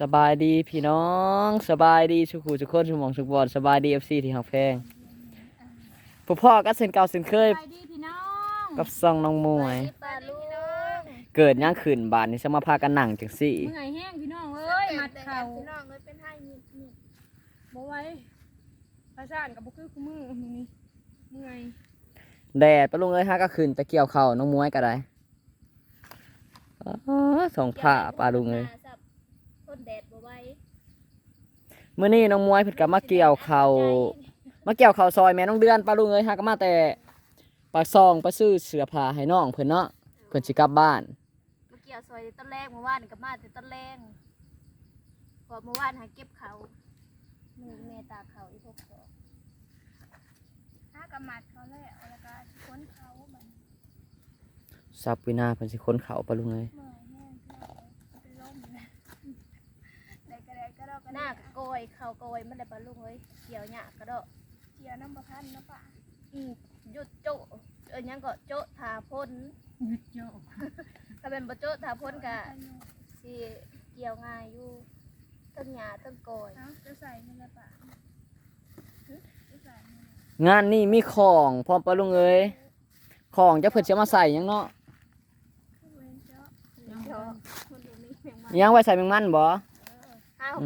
สบายดีพี่น้องสบายดีสุขุทุกคนสมองสุขบอลสบายดีเอฟซีที่หักแพงพ่อพ่อก็เส้นเก่าเส้นเคยไปดีพี่น้องกับซองน้องมวย ปลาลูกเกิดย่างขืนบาทนี่สมาพากันหนังจังสี่ เมื่อยแห้งพี่น้องเอ้ยมัดเข่าพี่น้องเลยเป็นให้หยิบหยิบบ่ไหว้ประสานกับบ่คือคู่มือมื้อนี้เมื่อยแดดปะลุงเอ้ยฮะก็ขืนไปเกี่ยวเข่าวน้องมวยก็ได้อ๋อสองผ้าปลาลุงเอ้ยสับท นแดดบ่ไหว้เมื่อนี้น้องมวยเพิ่นก็มาเกี่ยวเข่าวมาเกี่ยวเข่าวซอยแม่น้องเดือนปลาลุงเอ้ยฮะก็มาแต่ปากซองไปซื้อเสื้อผ้าให้น้องเพิ่นเนาะเพิ่นสิกลับบ้านเมื่อกี้เอาซอยต้นแรกเมื่อวานกับมาแต่ต้นแรกพอเมื่อวานหาเก็บเขาหนึ่งเมตาเขาอีกพวกเขาถ้ากำมัดเขาแล้วแล้วก็ค้นเขาบัดซับวินาเพิ่นสิค้นเขาปลาลุงเอ้ยเมื่อยแห้งเป็นลมนะได้ก็ได้ก็ดอก หน้าก็โกยเขาโกยมันได้ปลาลุงเอ้ยเกี่ยวหยากระดอกเกี่ยวน้ำประพันนะป่ะอืมหยุดโจะเอ้ยยังก็โจะทาพ่นหยุดโยกถ้าเป็นบโจะทาพ่นกะสิเกี่ยวง่ายอยู่ต้นหญ้าต้นโกยจะใส่นี่แหละป่ะจะใส่นี่งานนี้มีของพร้อมปลาลุงเอ้ยของจะเพิ่นสิเอามาใส่หยังเนาะเว้นเจาะเจาะคนดูนี่แมงมันยังไว้ใส่แมงมันบ่ห้าว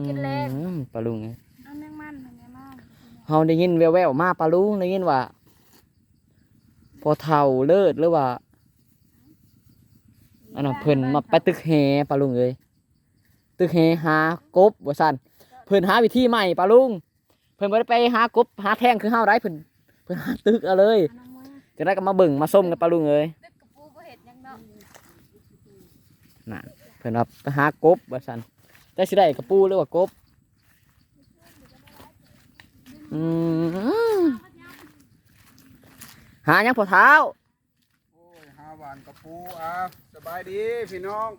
กินแรงอืมปลาลุงเอ้ยเอาแมงมันเป็นไงบ้างเฮาได้ยินแว่วๆมาปลาลุงได้ยินว่า พอเฒ่าเลิศหรือว่าอันนั้นเพิ่นมาไปตึกแฮปลาลุงเอ้ยตึกแฮหากบว่าซั่นเพิ่นหาวิธีใหม่ปลาลุง เพิ่นบ่ได้ไปหากบหาแท่งคือเฮาได้เพิ่นเพิ่นหาตึกเอาเลยน้องมวยจะได้ก็มาเบิ่งมาส้มกันปลาลุงเอ้ยตึกกระปูก็เห็ดยังเนาะนั่นเพิ่นว่าไปหากบว่าซั่น แต่สิได้กระปูหรือว่ากบอืมหายังพอเท้าโอ้ยหาหวานกระปูอะสบายดีพี่น้อง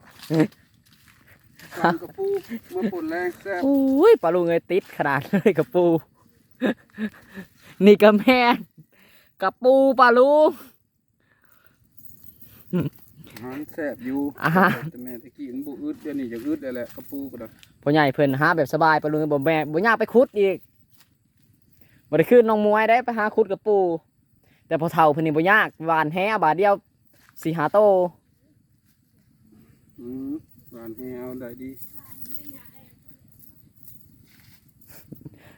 หวานกระปูมาปุ่นแรงแซ่บอุ้ยปลาลุงเอ้ยติดขนาดเลยกระปู นี่ก็แม่นกระปูปลาลุงอา หารแซ่บอยู่อาหาร แต่แม่ตะกี้มันบุอึดเดี๋ยวนี้จะอึดได้แหละกระปูก็ได้พ่อใหญ่เพิ่นหาแบบสบายปลาลุงเอ้ยบ่แม่บ่ยากไปขุดอีกบ่ได้ขึ้นน้องมวยได้ไปหาขุดกระปูแต่พอเฒ่าเพิ่นนี่บ่ยากหวานแฮบาทเดียวสี่หาโต อืมหวานแฮเอาได้ดี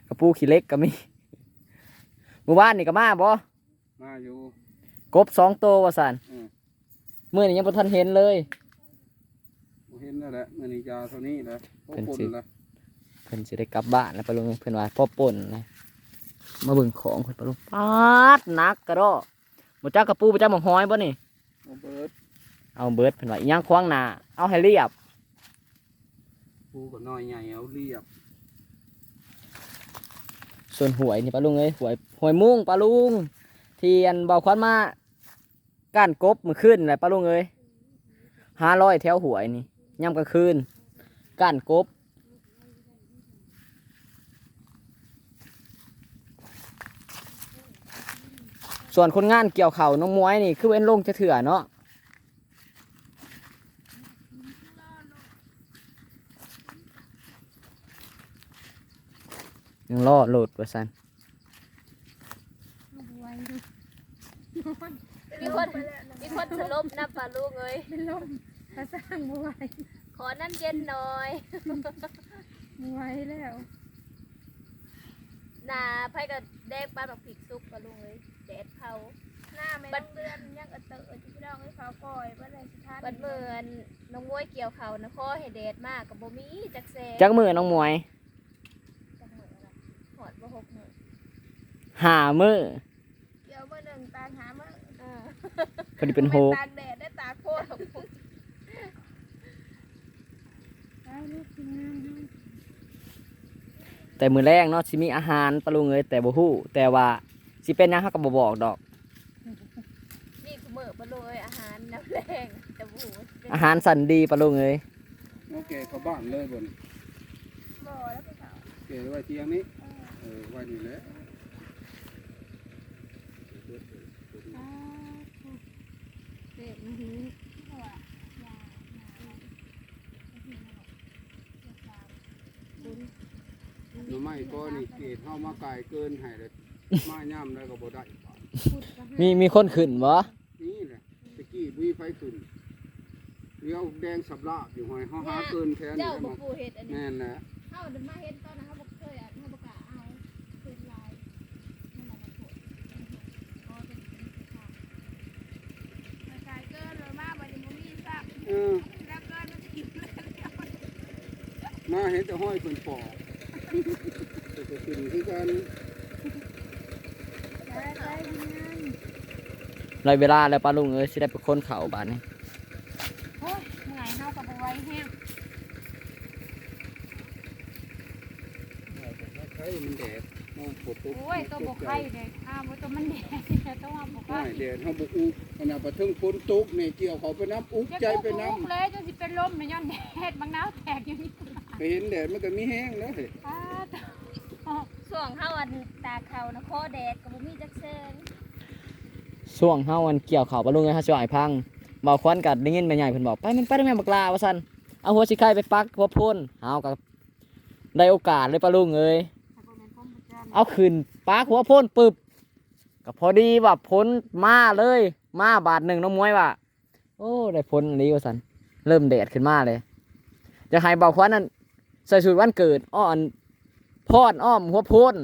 กระปูขี้เล็กก็มีเมื่อวานนี่ก็มาบ่มาอยู่กบสองตัวว่าสันอืมเมื่อนี้ยังบ่ทันเห็นเลย บ่เห็นแล้วแหละมื้อนี้ยาเท่านี้แหละพอเป็นปุ่นสิละเพิ่นสิได้กลับบ้านแล้วปะลุงเพิ่นว่าพ่อป่นนะมาเบิ่งของเพิ่นปะลุงปาดหนักกระดอบ่จักกระปูบ่จักหมองหอยบ่นี่บ่เบิดเอาเบิดเพิ่นว่าอีหยังควางหน้าเอาให้เรียบปูก็น้อยใหญ่เอาเรียบ ส่วนหวยนี่ปะลุงเอ้ยหวยหวยมุ้งปะลุงที่อันเบาควันมา ก้านกบมื้อคืนแหละปะลุงเอ้ย500แถวหวยนี่ยามกลางคืนก้านกบส่วนคนงานเกี่ยวเข่าน้องมวยนี่คือเว้นลงจะเถื่อเนาะยังล่อโหลดว่าสัน มี คนมีคนสลบนะปลาลูกเอ้ยเป็นลมประสานบ่ไหวขอน้ำเย็นหน่อยบ่ไหวแล้วหนาไผ่กับแดกปลาแบบผิกซุกปลาลูกเอ้ยแดดเผาหน้าไม่ต้องเดือนยังกระเตอะพี่น้องเอ้ยเขาก่อยบ่ได้สิทานบัดเมื่อนน้องมวยเกี่ยวเขานะขอให้แดดมากกับบ่มีจักแซจักมือน้องมวยจักมื้อละหอดบ่หกมื้อหามือ เกี่ยวมื้อหนึ่งตากหามื้อเออ พอดีเป็นโฮกตากแดดได้ตากโคตรไปลูกกินงานเฮาแต่มือแรกเนาะสิมีอาหารปลาลุงเอ้ยแต่บ่ฮู้ แต่ว่าสิเป็นหยังเฮาก็บ่บอกดอกนี่คือมื้อปลาลูกเอ้ยอาหารน้ำแรงแต่บ่ฮู้ว่าสิเป็นอาหารสันดีปลาลุงเอ้ยโอเคเข้าบ้านเลยบ่นบ่แล้วไปเขาเก็บไว้เที่ยงนี้เออไว้นี่แหละ เด็กมา หือหน่อไม้ก็นี่เกตเฮามาไกลเกินให้เลยมาย่ำแล้วก็บ่ได้บาดพูดกับมีมีคนขึ้นบ่นี่แหละตะกี้มีไฟขึ้นเลี้ยวแดงสับลาบอยู่หอยเฮาหาเกินแทนเจ้าได้บ่มาปูเฮ็ดอันนี้แม่นแหละเฮาเดินมาเฮ็ดตอนนั้นเฮาบ่เคยอะเฮาบ่กล้าเอาคืนลายนั่นแหละมาโผล่อ๋อเป็นเป็นค่ะ มาขายเกินเลยมาบัดนี้บ่มีซัก เออ แล้วเกินมันจะกินเลย มาเห็นแต่ห้อยเพิ่นปอกแต่ก็ขึ้นคือกันได้ได้งานได้เวลาแล้วปลาลุงเอ้ยสิได้ไปค้นเขาบาดนี้โอ้ยเมื่อยเฮาก็บ่ไหวแฮงไข่มันแดดเฮาปวดตกโอ้ยตัวบ่ไข่เด้อ้าวบ่ตัวมันแดงตัวว่าบ่ไข่ห้อยแดดเฮาบ่อุขณะประทึงฝนตกนี่เกี่ยวเขาไปน้ำอุกจะใจกูไปน้ลูกเลยจนสิเป็นลมในย้อนแดดบางน้าวแตกอยู่นี่ำ ไปเห็นแดดมันก็มีแห้งแล้วเฮ้ยอ้าตช่วงเฮาอันตาเขานะคอแดดก็บ่มีจักเซิงช่วงเฮามันเกี่ยวเขาปลาลุงเอ้ยเฮาสิเอาให้พังบ่าวควันกัดได้ยินแม่ใหญ่เพิ่นบอกไปมันไปได้แม่บักลาว่าซั่นเอาหัวสิไข่ไปปักหัวโพ่นเฮาก็ได้โอกาสเลยปลาลุงเอ้ยเอาขึ้นปากหัวพ่นปึบก็พอดีว่าพ้นมาเลย มาบาทหนึ่งน้องมวยว่าโอ้ได้พ้นอันนี้ว่าสันเริ่มแดดขึ้นมาเลยจะให้เบาควันนั่น ใส่ชุดวันเกิด อ้อนพอดอ้อมหัวโพ่น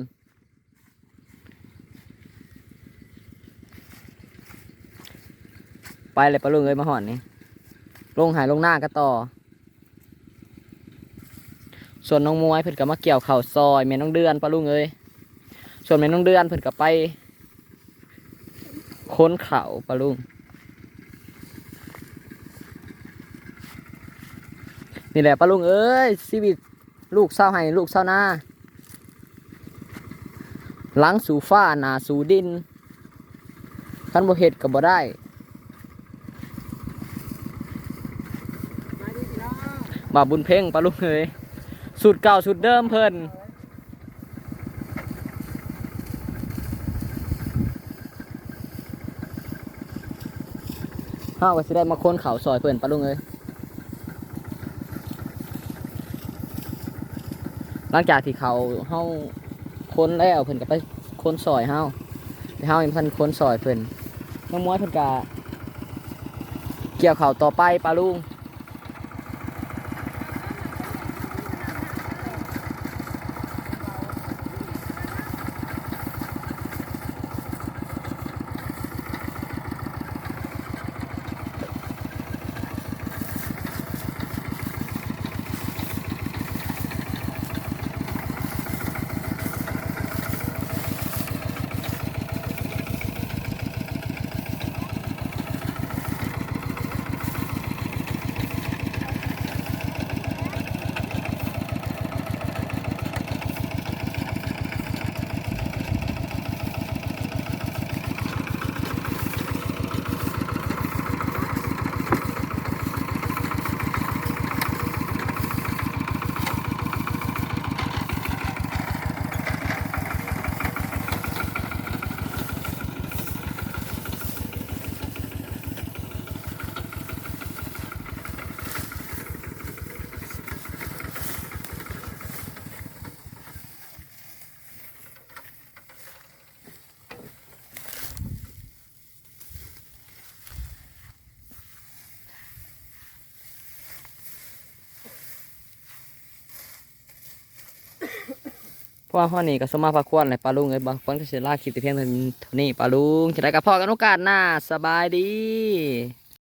ไปเลยปะลุงเอ้ยมาหอนนี่ลงหายลงหน้าก็ต่อ ส่วนน้องมวยเพิ่นก็มาเกี่ยวเข่าซอยแม่น้องเดือนปะลุงเอ้ยส่วนแม่น้องเดือนเพิ่นก็ไปค้นเข่าปะลุงนี่แหละปะลุงเอ้ยชีวิต ลูกเศร้าให้ลูกเศร้าหน้าหลังสู่ฟ้าหนาสู่ดินท่านบ่เฮ็ดก็บ่ได้ได้บาบุญเพ่งปะลุงเอ้ยสุดเก่าสุดเดิมเพิ่นเฮาก็สิได้มาค้นเขาซอยเพิ่นปะลุงเอ้ย หลังจากที่เขาเฮาค้นแล้วเพิ่นก็ไปค้นซอยเฮาเฮายังเพิ่นค้นซอยเพิ่นน้องมวยเพิ่นก็เกี่ยวเขาวต่อไปปลาลุง เพราะว่าห้อนี้ก็สมมาพักควนเลยปลาลุงเลยบางคนก็เสียลาคลิปแต่เพียงเท่านี้ปลาลุงจะได้กับพ่อกันโอกาสหน้าสบายดี